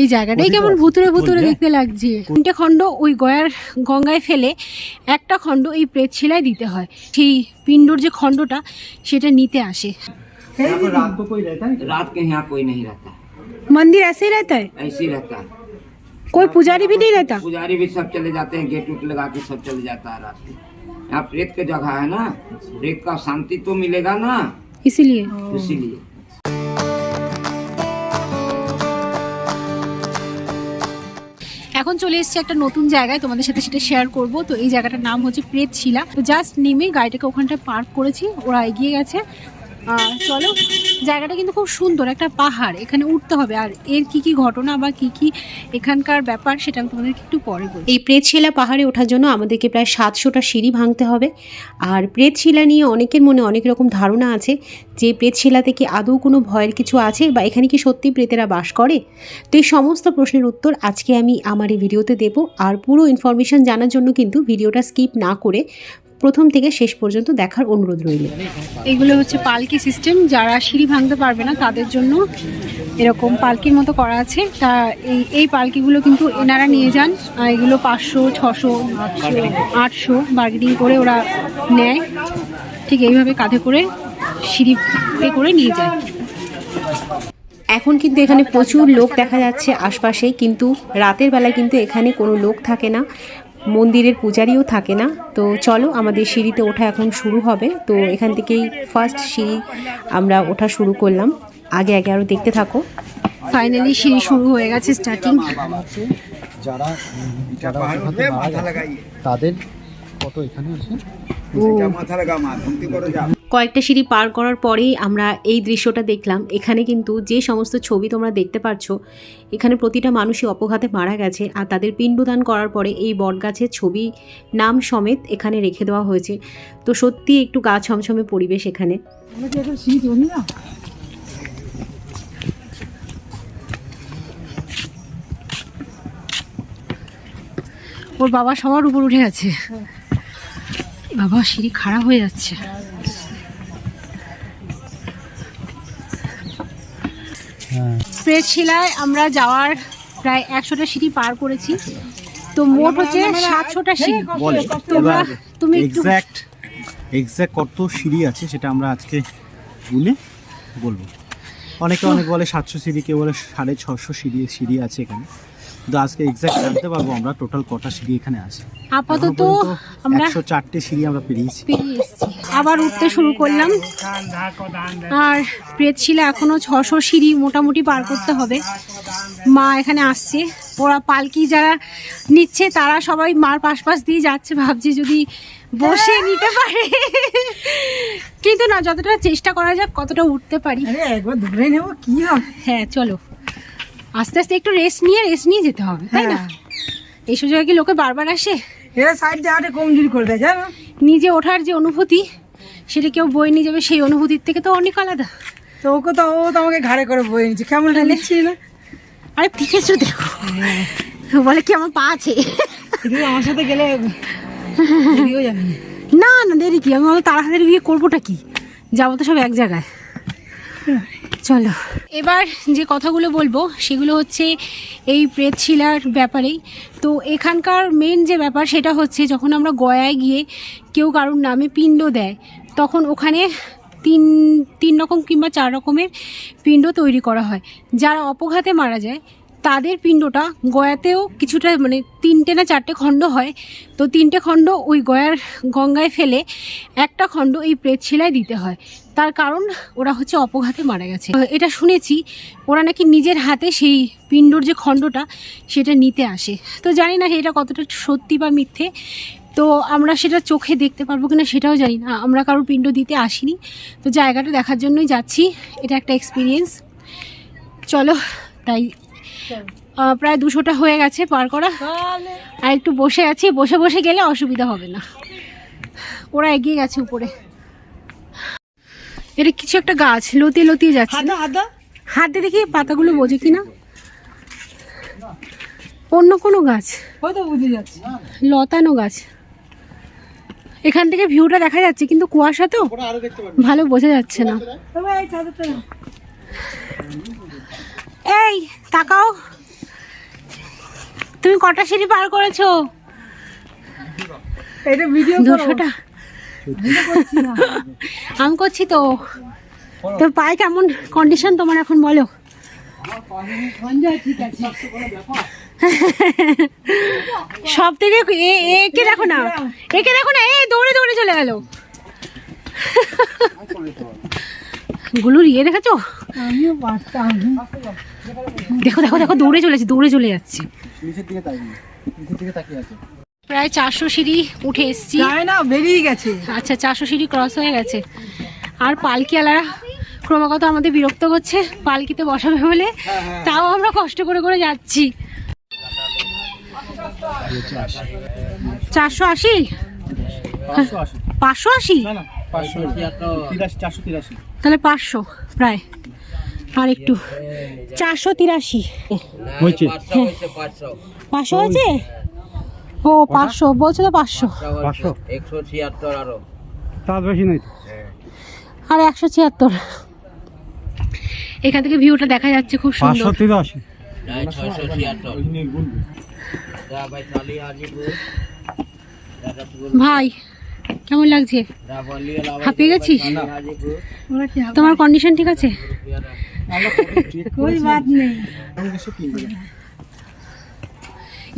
এই জায়গাটাই অধিক কেমন আছে। ভুতুরে ভুতুরে বলবে? দেখতে লাগছে তিনটে খণ্ড ওই গয়ার গঙ্গায় ফেলে একটা খণ্ড এই প্রেত শিলায় দিতে হয় সেই পিণ্ডর যে খণ্ডটা সেটা নিতে আসে यहाँ पर रात को कोई रहता है रात के यहाँ कोई नहीं रहता मंदिर ऐसे ही रहता है ऐसे ही रहता है कोई पुजारी भी नहीं रहता पुजारी भी सब चले जाते हैं गेट उट लगा के सब चले जाता है रात में यहाँ प्रेत के जगह है ना प्रेत का शांति तो मिलेगा ना इसीलिए इसीलिए এখন চলে এসেছে একটা নতুন জায়গায়, তোমাদের সাথে সেটা শেয়ার করব। তো এই জায়গাটার নাম হচ্ছে প্রেতশিলা তো জাস্ট নেমে গাড়িটাকে ওখানটায় পার্ক করেছি, ওরা এগিয়ে গেছে। চলো, জায়গাটা কিন্তু খুব সুন্দর, একটা পাহাড়, এখানে উঠতে হবে। আর এর কি কি ঘটনা বা কি কি এখানকার ব্যাপার সেটা আমি তোমাদেরকে একটু পরে বলব এই প্রেতশিলা পাহাড়ে ওঠার জন্য আমাদেরকে প্রায় সাতশোটা সিঁড়ি ভাঙতে হবে। আর প্রেতশিলা নিয়ে অনেকের মনে অনেক রকম ধারণা আছে যে প্রেতশিলাতে কি আদৌ কোনো ভয়ের কিছু আছে বা এখানে কি সত্যি প্রেতেরা বাস করে? তো এই সমস্ত প্রশ্নের উত্তর আজকে আমি আমার এই ভিডিওতে দেব। আর পুরো ইনফরমেশন জানার জন্য কিন্তু ভিডিওটা স্কিপ না করে প্রথম থেকে শেষ পর্যন্ত দেখার অনুরোধ রইল। এগুলো হচ্ছে পালকি সিস্টেম। যারা সিঁড়ি ভাঙতে পারবে না তাদের জন্য এরকম পালকির মতো করা আছে। তা এই এই পালকিগুলো কিন্তু এনারা নিয়ে যান। এগুলো পাঁচশো ছশো আটশো বার্গেনিং করে ওরা নেয়। ঠিক এইভাবে কাঁধে করে সিঁড়িতে করে নিয়ে যায়। এখন কিন্তু এখানে প্রচুর লোক দেখা যাচ্ছে আশপাশে কিন্তু রাতের বেলায় কিন্তু এখানে কোনো লোক থাকে না। মন্দিরের পূজারিও থাকে না। তো চলো আমাদের সিঁড়িতে ওঠা এখন শুরু হবে। তো এখান থেকেই ফার্স্ট সিঁড়ি আমরা ওঠা শুরু করলাম। আগে আগে আরও দেখতে থাকো। ফাইনালি সিঁড়ি শুরু হয়ে গেছে স্টার্টিং যারা তাদের কত এখানে আছে? মাথা লাগা কয়েকটা সিঁড়ি পার করার পরেই আমরা এই দৃশ্যটা দেখলাম। এখানে কিন্তু যে সমস্ত ছবি তোমরা দেখতে পাচ্ছ এখানে প্রতিটা মানুষই অপঘাতে মারা গেছে আর তাদের পিণ্ডদান করার পরে এই বটগাছের ছবি নাম সমেত এখানে রেখে দেওয়া হয়েছে। তো সত্যি একটু গা ছমছমে পরিবেশ এখানে। ওর বাবা সবার উপর উঠে গেছে বাবা সিঁড়ি খারাপ হয়ে যাচ্ছে। হ্যাঁ প্রেতশিলায় আমরা যাওয়ার প্রায় একশোটা সিঁড়ি পার করেছি। তো মোট হচ্ছে সাতশোটা সিঁড়ি। বলে তোমরা তুমি এক্স্যাক্ট এক্স্যাক্ট কত সিঁড়ি আছে সেটা আমরা আজকে গুনে বলব। অনেকে অনেক বলে সাতশো সিঁড়ি কেউ বলে সাড়ে ছশো সিঁড়ি সিঁড়ি আছে এখানে। কিন্তু আজকে এক্স্যাক্ট জানতে পারব আমরা টোটাল কটা সিঁড়ি এখানে আছে। আপাতত আমরা একশো চারটে সিঁড়ি আমরা পেরিয়েছি। পেরিয়ে এসেছি। আবার উঠতে শুরু করলাম। আর প্রেতশিলা এখনও ছশো সিঁড়ি মোটামুটি পার করতে হবে। মা এখানে আসছে। ওরা পালকি যারা নিচ্ছে তারা সবাই মার পাশ পাশ দিয়ে যাচ্ছে। ভাবছে যদি বসে নিতে পারে। কিন্তু না যতটা চেষ্টা করা যাক কতটা উঠতে পারি। একবার ধরে নেব কি হবে? হ্যাঁ চলো। আস্তে আস্তে একটু রেস্ট নিয়ে রেস্ট নিয়ে যেতে হবে তাই না? হ্যাঁ। এইসব জায়গায় কি লোকে বারবার আসে? এরা সাইড জায়গাটা কমজোরি করে দেয় জানো? নিজে ওঠার যে অনুভূতি সেটা কেউ বয়ে নিয়ে যাবে সেই অনুভূতির থেকে তো অনেক আলাদা। তো ওকে তো ও তো আমাকে ঘাড়ে করে বয়ে নিচ্ছে কেমন নিচ্ছি না আরে পিকেছো দেখো। বলে কি আমার পা আছে? আমার সাথে গেলে না। না দেরি কি? আমি অত তাড়াতাড়ি গিয়ে করবোটা কি? যাব তো সব এক জায়গায়। চলো। এবার যে কথাগুলো বলব সেগুলো হচ্ছে এই প্রেতশিলার ব্যাপারেই। তো এখানকার মেন যে ব্যাপার সেটা হচ্ছে যখন আমরা গয়ায় গিয়ে কেউ কারোর নামে পিণ্ড দেয় তখন ওখানে তিন তিন রকম কিংবা চার রকমের পিণ্ড তৈরি করা হয়। যারা অপঘাতে মারা যায়, তাদের পিণ্ডটা গয়াতেও কিছুটা মানে তিনটে না চারটে খণ্ড হয়। তো তিনটে খণ্ড ওই গয়ার গঙ্গায় ফেলে একটা খণ্ড এই প্রেতশিলায় দিতে হয়। তার কারণ ওরা হচ্ছে অপঘাতে মারা গেছে। এটা শুনেছি, ওরা নাকি নিজের হাতে সেই পিণ্ডর যে খণ্ডটা, সেটা নিতে আসে। তো জানি না এটা কতটা সত্যি বা মিথ্যে। তো আমরা সেটা চোখে দেখতে পারব কিনা সেটাও জানি না। আমরা কারোর পিণ্ড দিতে আসিনি। তো জায়গাটা দেখার জন্যই যাচ্ছি। এটা একটা এক্সপিরিয়েন্স চলো তাই। প্রায় দুশোটা হয়ে গেছে পার করা। আর একটু বসে আছি। বসে বসে গেলে অসুবিধা হবে না। ওরা এগিয়ে গেছে উপরে। এটা কিছু একটা গাছ লতিয়ে লতিয়ে যাচ্ছে। হাতে দেখি পাতাগুলো বোঝে কিনা। অন্য কোনো গাছ? হয়তো বুঝে যাচ্ছে। লতানো গাছ। এখান থেকে ভিউটা দেখা যাচ্ছে কিন্তু কুয়াশা তো ভালো বোঝা যাচ্ছে না। এই তাকাও। তুমি কটা সিঁড়ি পার করেছ? এটা ভিডিও দুশোটা। আমি করছি তো। তো পায়ে কেমন কন্ডিশন তোমার এখন বলো? ঠিক আছে। সব থেকে এ- একে দেখো না। একে দেখো না এ দৌড়ে দৌড়ে চলে গেল। গুলুর ইয়ে দেখেছ দেখো দেখো দেখো দৌড়ে চলেছে দৌড়ে চলে যাচ্ছে। প্রায় চারশো সিঁড়ি উঠে এসছি। না বেরিয়ে গেছে। আচ্ছা চারশো সিঁড়ি ক্রস হয়ে গেছে। আর পালকিওয়ালারা ক্রমাগত আমাদের বিরক্ত করছে পালকিতে বসাবে বলে। তাও আমরা কষ্ট করে করে যাচ্ছি। চারশো আশি? পাঁচশো আশি? তাহলে পাঁচশো প্রায় আর একটু। চারশো তিরাশি। হয়েছে। পাঁচশো আছে ও পাঁচশো। বলছো তো পাঁচশো। ছিয়াত্তর আরও। তার বেশি নেই আর একশো ছিয়াত্তর। এখান থেকে ভিউটা দেখা যাচ্ছে খুব সুন্দর। ভাই কেমন লাগছে? হাঁপিয়ে গেছিস? তোমার কন্ডিশন ঠিক আছে? কোই বাত নেই।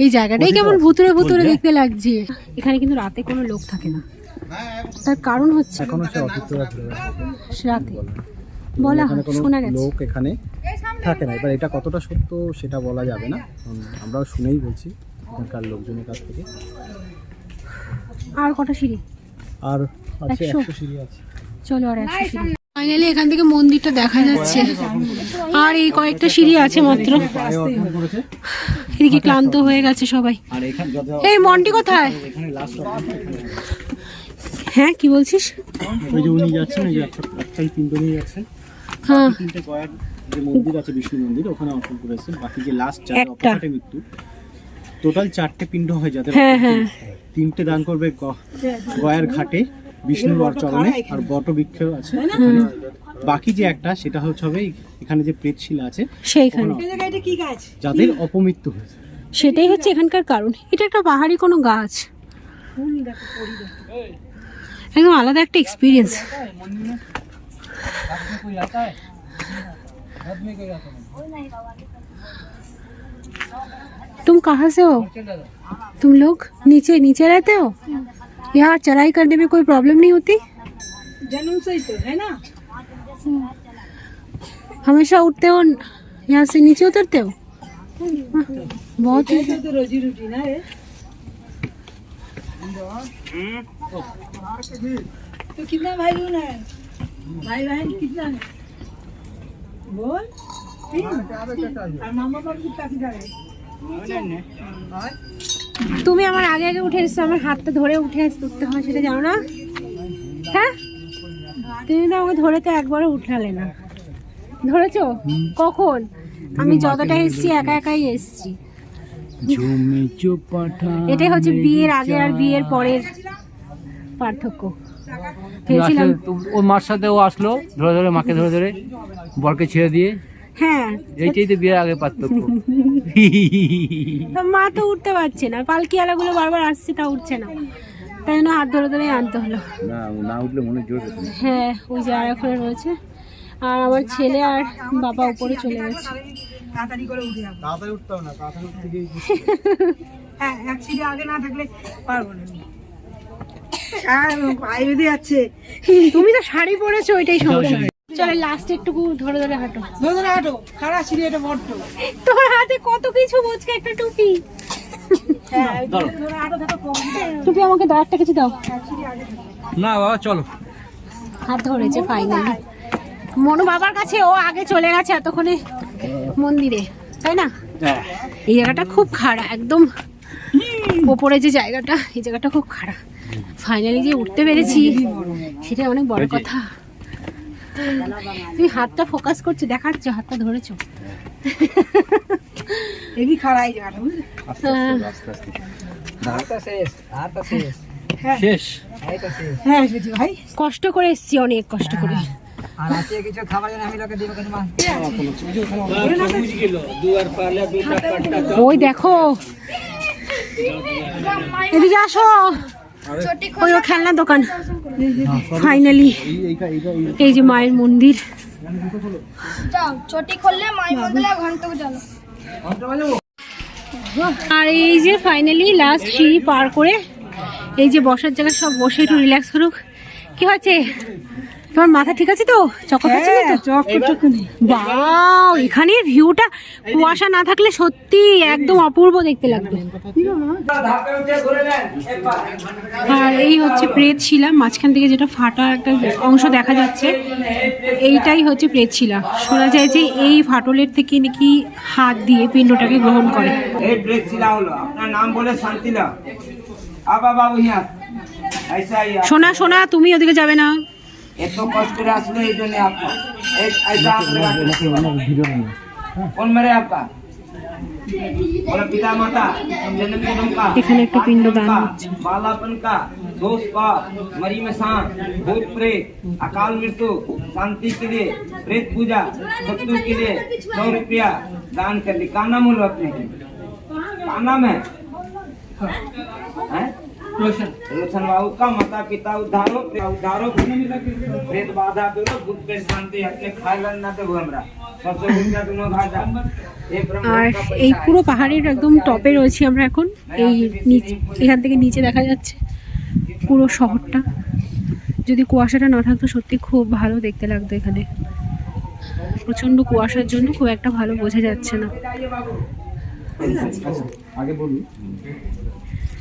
এই জায়গাটাই কেমন ভুতুরে ভুতুরে দেখতে লাগছে। এখানে কিন্তু রাতে কোনো লোক থাকে না। তার কারণ হচ্ছে। রাতে। বলা হয় এখানে শোনা গেছে। লোক এখানে থাকে না। এবার এটা কতটা সত্য সেটা বলা যাবে না। আমরাও শুনেই বলছি এখানকার লোকজনের কাছ থেকে। আর কটা সিঁড়ি? আর আছে একশো? সিঁড়ি আছে। চলো আর একশো সিঁড়ি। ফাইনালি এখান থেকে মন্দিরটা দেখা যাচ্ছে। আর এই কয়েকটা সিঁড়ি আছে মাত্র। এদিকে ক্লান্ত হয়ে গেছে সবাই। আর এখানে যত এই মন্টি কোথায়? হ্যাঁ কি বলছিস? ওই যে উনি যাচ্ছেন ওই যে একটাই নিয়ে যাচ্ছেন। তিনটে গয়ার যে মন্দির আছে বিষ্ণু মন্দির ওখানে অর্পণ করেছেন। বাকি যে লাস্ট চার একটা। মৃত্যু টোটাল চারটে পিণ্ড হয় যাদের হ্যাঁ হ্যাঁ। তিনটে দান করবে গ- গয়ার ঘাটে বিষ্ণুর চরণে আর বট বৃক্ষ আছে। বাকি যে একটা সেটা হচ্ছে হবে এখানে যে প্রেতশিলা আছে সেইখানে। এই জায়গায় এটা কি গাছ? যাদের অপমৃত্যু হয়েছে। সেটাই হচ্ছে এখানকার কারণ। এটা একটা পাহাড়ি কোনো গাছ। तुम कहाँ से हो? तुम लोग नीचे नीचे रहते हो? यहाँ चढ़ाई करने में कोई प्रॉब्लम नहीं होती? जन्म से ही तो है ना। हमेशा उठते हो यहाँ से नीचे उतरते हो? बहुत ही तो रोजी रोटी ना है हम्म। तो कितना भाई है? भाई बहन कितना है बोल तीन और मामा बाप कितना कितना है তুমি আমার আগে আগে উঠে এসছো আমার হাতটা ধরে উঠে আসতে উঠতে হয় সেটা জানো না হ্যাঁ তুমি তো আমাকে ধরে তো একবারও উঠালে না ধরেছো কখন আমি যতটা এসছি একা একাই এসছি জমে চোপাঠা এটাই হচ্ছে বিয়ের আগে আর বিয়ের পরের পার্থক্য ওর মার সাথে ও আসলো ধরে ধরে মাকে ধরে ধরে বরকে ছেড়ে দিয়ে। হ্যাঁ। এইটাই তো বিয়ের আগে পার্থক্য। মা তো উঠতে পারছে না পালকি আলাগুলো বারবার আসছে তা উঠছে না। তাই জন্য হাত ধরে ধরে আনতে হলো। না না উঠলে মনে জোর হ্যাঁ ওই যে আর ওখানে রয়েছে। আর আমার ছেলে আর বাবা উপরে চলে গেছে। তাড়াতাড়ি করে উঠে যাব। তাড়াতাড়ি উঠতে হবে না তাড়াতাড়ি উঠতে গিয়ে হ্যাঁ এক আগে না থাকলে পারব না। পায়ে যাচ্ছে তুমি তো শাড়ি পরেছো ওইটাই সমস্যা। চলে লাস্ট একটু ধরে ধরে হাঁটো। ধরে ধরে হাঁটো খারাপ সিঁড়ি এটা বড্ড। তোমার হাতে কত কিছু বোঝকে একটা টুপি। হ্যাঁ টুপি আমাকে দাও একটা কিছু দাও। না বাবা চলো। হাত ধরেছে ফাইনালি মনু বাবার কাছে ও আগে চলে গেছে এতক্ষণে মন্দিরে তাই না? এই জায়গাটা খুব খারাপ একদম ওপরে যে জায়গাটা এই জায়গাটা খুব খাড়া। ফাইনালি যে উঠতে পেরেছি সেটা অনেক বড় কথা। তুমি হাতটা ফোকাস করছ দেখাচ্ছ হাতটা ধরেছো। হ্যাঁ, শেষ হ্যাঁ। ভাই। কষ্ট করে এসছি অনেক কষ্ট করে। ওই দেখো। এদিকে আসো। ওই খেলনা দোকান। ফাইনালি এই যে মায়ের মন্দির। যাও চটি খুললে মাই বদলে ঘণ্টা চলো আর এই যে ফাইনালি লাস্ট সিঁড়ি পার করে এই যে বসার জায়গা সব বসে একটু রিল্যাক্স করুক। কি হচ্ছে? তোমার মাথা ঠিক আছে তো? চকো খাচ্ছে ভিউটা কুয়াশা না থাকলে সত্যি একদম অপূর্ব দেখতে লাগবে। আর এই হচ্ছে প্রেত শিলা মাঝখান থেকে যেটা ফাটা একটা অংশ দেখা যাচ্ছে এইটাই হচ্ছে প্রেত শিলা শোনা যায় যে এই ফাটলের থেকে নাকি হাত দিয়ে পিণ্ডটাকে গ্রহণ করে। শোনা শোনা তুমি ওদিকে যাবে না। এত কষ্ট করে আসলে এই জন্য আপনার এই ऐसा आप लगा के कौन मरे आपका बोला पिता माता जन्म जन्म का এখানে একটা পিণ্ডদান का, হচ্ছে बालापन का दोष पाप मरी में सांप भूत प्रेत अकाल मृत्यु शांति के लिए प्रेत पूजा शत्रु के लिए सौ रुपया दान कर ली का नाम बोलो अपने की का नाम है हैं? रोशन बाबू का माता पिता उद्धारो उद्धारो प्रेत बाधा दूरो भूत प्रेत शांति अपने खाए ना तो हमरा सबसे रुपया दोनों घाटा एक ब्रह्म আর का पैसा এই है। পুরো পাহাড়ের একদম টপে রয়েছি আমরা এখন এই নিচ- এখান থেকে নিচে দেখা যাচ্ছে পুরো শহরটা যদি কুয়াশাটা না থাকতো সত্যি খুব ভালো দেখতে লাগতো এখানে প্রচন্ড কুয়াশার জন্য খুব একটা ভালো বোঝা যাচ্ছে না আগে বলুন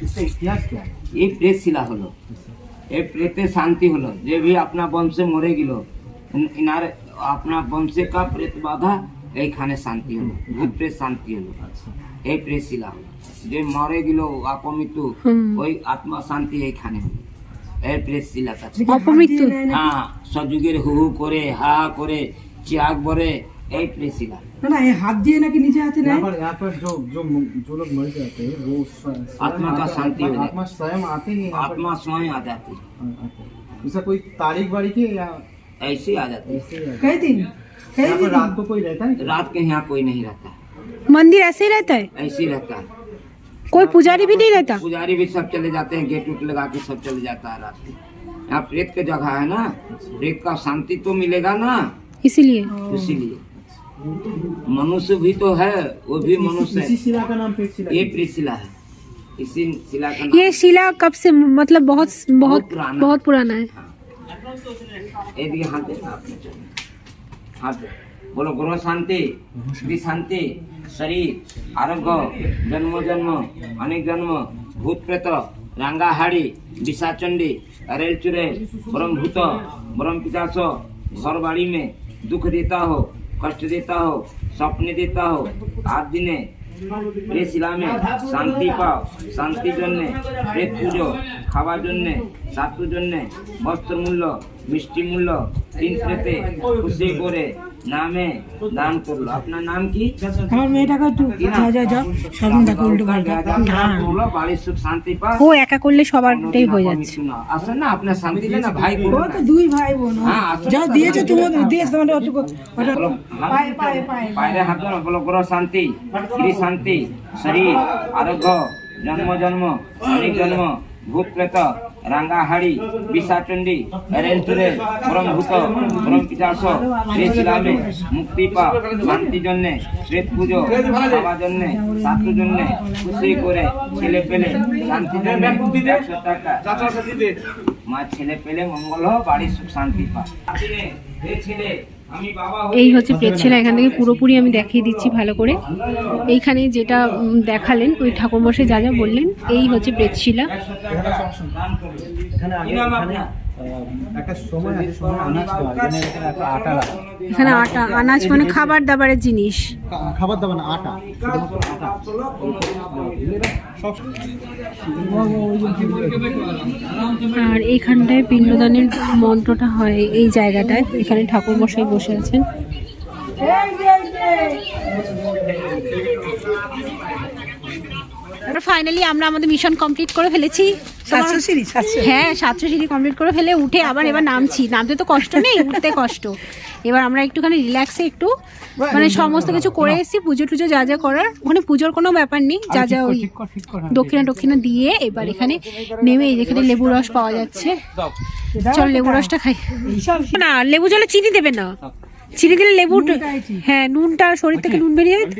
इसका इतिहास क्या है এই প্রেত শিলা হলো এই প্রেতে শান্তি হলো যে भी अपना বংশে মরে গেল ইন- ইনার আপনা বংশে কা প্রেত বাধা এইখানে শান্তি হলো ভূত প্রেত শান্তি হলো এই প্রেত শিলা হলো যে মরে গেল অপমৃত্যু হুম। ওই আত্মা শান্তি এইখানে হলো এই প্রেত শিলা কাছে অপমৃত্যু হ্যাঁ সযুগের হু হু করে হা হা করে চিয়াক বরে ना ना ये हाथ दिए ना कि नीचे हाथ ना पर यहाँ पर जो जो जो लोग मर जाते हैं वो आत्मा का शांति आत्मा स्वयं आते नहीं आत्मा स्वयं आ जाती है इसका कोई तारीख बारी की या ऐसे आ जाते। कई दिन? कई दिन? रात को कोई रहता है? रात के यहाँ कोई नहीं रहता। मंदिर ऐसे ही रहता है? ऐसे ही रहता है। कोई पुजारी भी नहीं रहता? पुजारी भी सब चले जाते हैं गेट उट लगा के सब चले जाता है रात को। यहाँ प्रेत का जगह है ना। प्रेत का शांति तो मिलेगा ना। इसीलिए। इसीलिए। मनुष्य भी तो है वो भी मनुष्य है। शिला का नाम ये प्रेत शिला है। इसी शिला का नाम ये शिला कब से मतलब बहुत बहुत पुराना। बहुत पुराना है। ये दिए हाथ दे आपने हाथ बोलो गुरु शांति श्री शांति शरीर आरोग्य जन्म जन्म अनेक जन्म भूत प्रेत रांगा हाड़ी विषाचंडी अरेल चुरेल ब्रह्म भूत ब्रह्म पिचास घर बाड़ी में दुख देता हो कष्ट देता हो सपने देता हो आज दिने প্রেত শিলামে শান্তি পাও শান্তির জন্যে প্রেত পুজো খাওয়ার জন্যে সাতুর জন্যে বস্ত্র মূল্য মিষ্টি মূল্য তিন প্রেতে খুশি করে নামে দান করল আপনার নাম কি? আমার মেয়েটাকে একটু যা যা যা সব দেখো উল্টো পাল্টা বাড়ির সুখ শান্তি পা ও একা করলে সবারটাই হয়ে যাচ্ছে। আসেন না আপনার শান্তি দেন না ভাই ও তো দুই ভাই বোন। হ্যাঁ, আসলে যা দিয়েছে তুমি দিয়েছে তোমার ওটুকু ওটা বলো, পায়ে পায়ে পায়ে হাত ধরো বলো গ্রহ শান্তি স্ত্রী শান্তি শরীর আরোগ্য জন্ম জন্ম অনেক জন্ম ভূত প্রেত রাঙ্গা বিশাটন্ডি বিশাচন্ডী রেল তুরে ব্রহ্মভূত ব্রহ্ম পিচাস প্রেত শিলামে মুক্তি পা শান্তি জন্যে শ্বেত পুজো বাবা জন্যে সাতু জন্যে খুশি করে ছেলে পেলে শান্তি জন্যে একশো টাকা। মা ছেলে পেলে মঙ্গল হোক বাড়ির সুখ শান্তি পা ছেলে আমি বাবা হই। এই হচ্ছে প্রেতশিলা এখান থেকে পুরোপুরি আমি দেখিয়ে দিচ্ছি ভালো করে। এইখানে যেটা দেখালেন ওই ঠাকুরমশাই যা যা বললেন এই হচ্ছে প্রেতশিলা এখানে আটা লাগা। এখানে আটা আনাজ মানে খাবার দাবারের জিনিস। খাবার দাবার না আটা। আর এইখানটায় পিণ্ডদানের মন্ত্রটা হয় এই জায়গাটায়। এখানে ঠাকুরমশাই বসে আছেন। ফাইনালি আমরা আমাদের মিশন কমপ্লিট করে ফেলেছি। হ্যাঁ সাতশো সিঁড়ি কমপ্লিট করে ফেলে উঠে আবার এবার নামছি। নামতে তো কষ্ট নেই উঠতে কষ্ট। এবার আমরা একটুখানি রিল্যাক্সে একটু মানে সমস্ত কিছু করে এসেছি পুজো টুজো যা যা করার। ওখানে পুজোর কোনো ব্যাপার নেই যা যা ওই ঠিক কর ঠিক কর। দক্ষিণা দক্ষিণা দিয়ে এবার এখানে নেমে যেখানে লেবু রস পাওয়া যাচ্ছে। চল লেবু রসটা খাই। না লেবু জলে চিনি দেবে না। চিনি দিলে লেবু হ্যাঁ নুনটা শরীর থেকে নুন বেরিয়ে যাবে।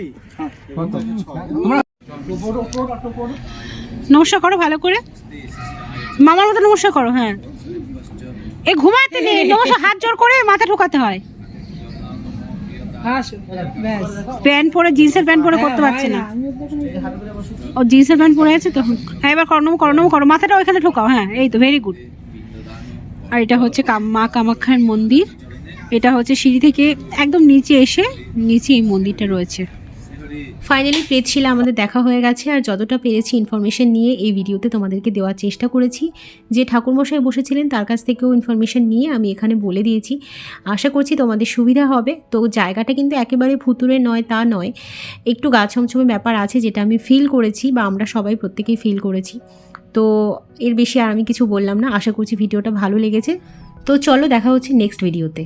নমস্কার করো ভালো করে। মামার মতো নমস্কার করো হ্যাঁ। এ ঘুমাতে নেই নমস্কার হাত জোর করে মাথা ঢোকাতে হয়। প্যান্ট পরে জিন্সের প্যান্ট পরে করতে পারছে না। ও জিন্সের প্যান্ট পরে আছে তো? হ্যাঁ এবার করো করো করো। মাথাটা ওইখানে ঢোকাও হ্যাঁ এই তো ভেরি গুড আর এটা হচ্ছে মা কামাখ্যার মন্দির। এটা হচ্ছে সিঁড়ি থেকে একদম নিচে এসে নিচে এই মন্দিরটা রয়েছে। ফাইনালি প্রেতশিলা আমাদের দেখা হয়ে গেছে, আর যতটা পেরেছি ইনফরমেশন নিয়ে এই ভিডিওতে তোমাদেরকে দেওয়ার চেষ্টা করেছি। যে ঠাকুরমশাই বসেছিলেন, তার কাছ থেকেও ইনফরমেশন নিয়ে আমি এখানে বলে দিয়েছি। আশা করছি তোমাদের সুবিধা হবে। তো জায়গাটা কিন্তু একেবারে ভুতুরে নয়, তা নয়। একটু গা ছমছমে ব্যাপার আছে, যেটা আমি ফিল করেছি, বা আমরা সবাই প্রত্যেকেই ফিল করেছি। তো এর বেশি আর আমি কিছু বললাম না। আশা করছি ভিডিওটা ভালো লেগেছে। তো চলো দেখা হচ্ছে নেক্সট ভিডিওতে